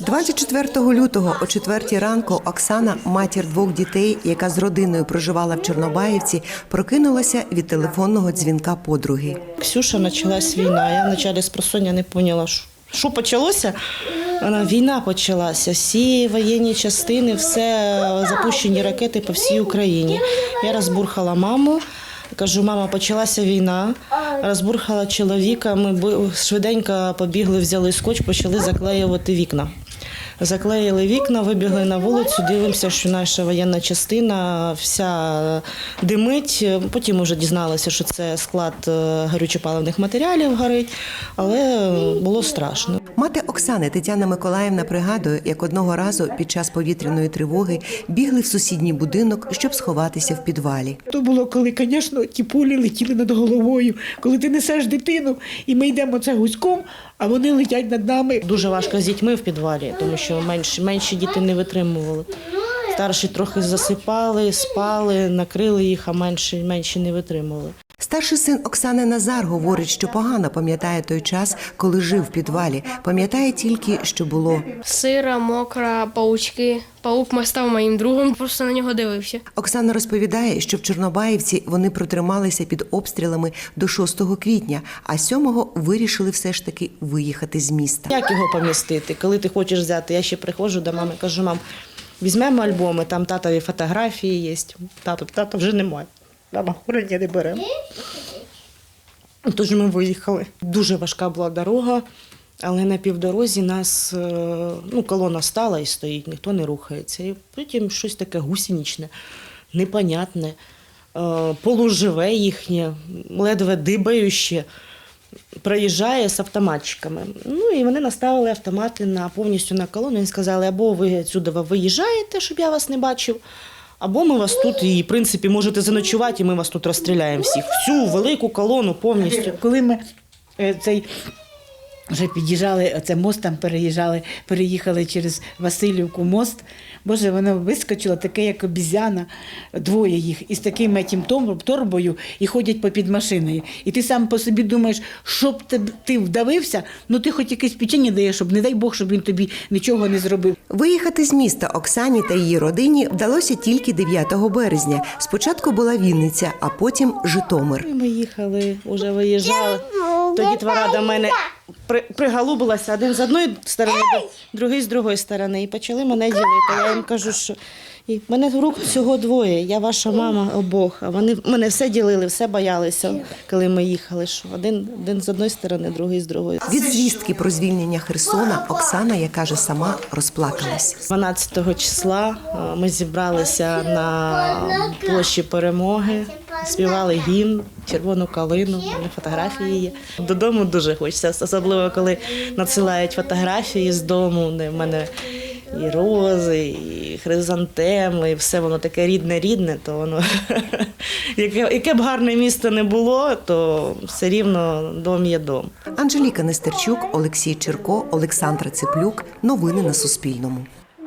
24 лютого о 4 ранку Оксана, матір двох дітей, яка з родиною проживала в Чорнобаївці, прокинулася від телефонного дзвінка подруги. Ксюша почалась війна. Я вначалі з просоння не поняла, що, почалося. Війна почалася, всі воєнні частини, все запущені ракети по всій Україні. Я розбурхала маму. Кажу, мама, почалася війна, розбурхала чоловіка. Ми швиденько побігли, взяли скотч, почали заклеювати вікна. Заклеїли вікна, вибігли на вулицю, дивимося, що наша воєнна частина вся димить. Потім вже дізналися, що це склад е, горючопаливних матеріалів горить, але було страшно. Мати Оксани Тетяна Миколаївна пригадує, як одного разу під час повітряної тривоги бігли в сусідній будинок, щоб сховатися в підвалі. То було, коли, звісно, ті пулі летіли над головою, коли ти несеш дитину, і ми йдемо це гуськом, а вони летять над нами. Дуже важко з дітьми в підвалі, тому що менші, менші діти не витримували. Старші трохи засипали, спали, накрили їх, а менші, менші не витримували. Старший син Оксани Назар говорить, що погано пам'ятає той час, коли жив в підвалі. Пам'ятає тільки, що було. Сира, мокра, паучки. Паук став моїм другом, просто на нього дивився. Оксана розповідає, що в Чорнобаївці вони протрималися під обстрілами до 6 квітня, а 7-го вирішили все ж таки виїхати з міста. Як його помістити? Коли ти хочеш взяти, я ще приходжу до мами, кажу, мам, візьмемо альбоми, там татові фотографії є. Тато, тата вже немає. Мама, хороні не беремо. Тож ми виїхали. Дуже важка була дорога, але на півдорозі нас е, ну, колона стала і стоїть, ніхто не рухається. І потім щось таке гусеничне, непонятне, е, полуживе їхнє, ледве дибаюче. Проїжджає з автоматчиками. Ну і вони наставили автомати на повністю на колону і сказали, або ви сюди виїжджаєте, щоб я вас не бачив, або ми вас тут і, в принципі, можете заночувати, і ми вас тут розстріляємо всіх. Всю велику колону повністю. Коли ми е, цей вже під'їжджали, оце мост там переїжджали, переїхали через Васильівку мост. Боже, воно вискочило таке, як обізяна, двоє їх, із таким етім том- торбою і ходять попід машиною. І ти сам по собі думаєш, щоб ти, ти вдавився, ну ти хоч якесь печення даєш, щоб не дай Бог, щоб він тобі нічого не зробив. Виїхати з міста Оксані та її родині вдалося тільки 9 березня. Спочатку була Вінниця, а потім Житомир. Ми їхали, вже виїжджали. Тоді твора до мене при, пригалубилася один з одної сторони, другий з другої сторони. І почали мене ділити. Я їм кажу, що і мене рук всього двоє. Я ваша мама обох. А вони мене все ділили, все боялися, коли ми їхали. Що один, один з одної сторони, другий з другої. Від звістки про звільнення Херсона Оксана, як каже сама, розплакалась. 12 числа е, ми зібралися на площі перемоги, співали гімн, червону калину, фотографії є. Додому дуже хочеться, особливо коли надсилають фотографії з дому, в мене і рози, і хризантеми, і все воно таке рідне-рідне, то воно яке, яке б гарне місто не було, то все рівно дом є дом. Анжеліка Нестерчук, Олексій Черко, Олександра Цеплюк. Новини на Суспільному.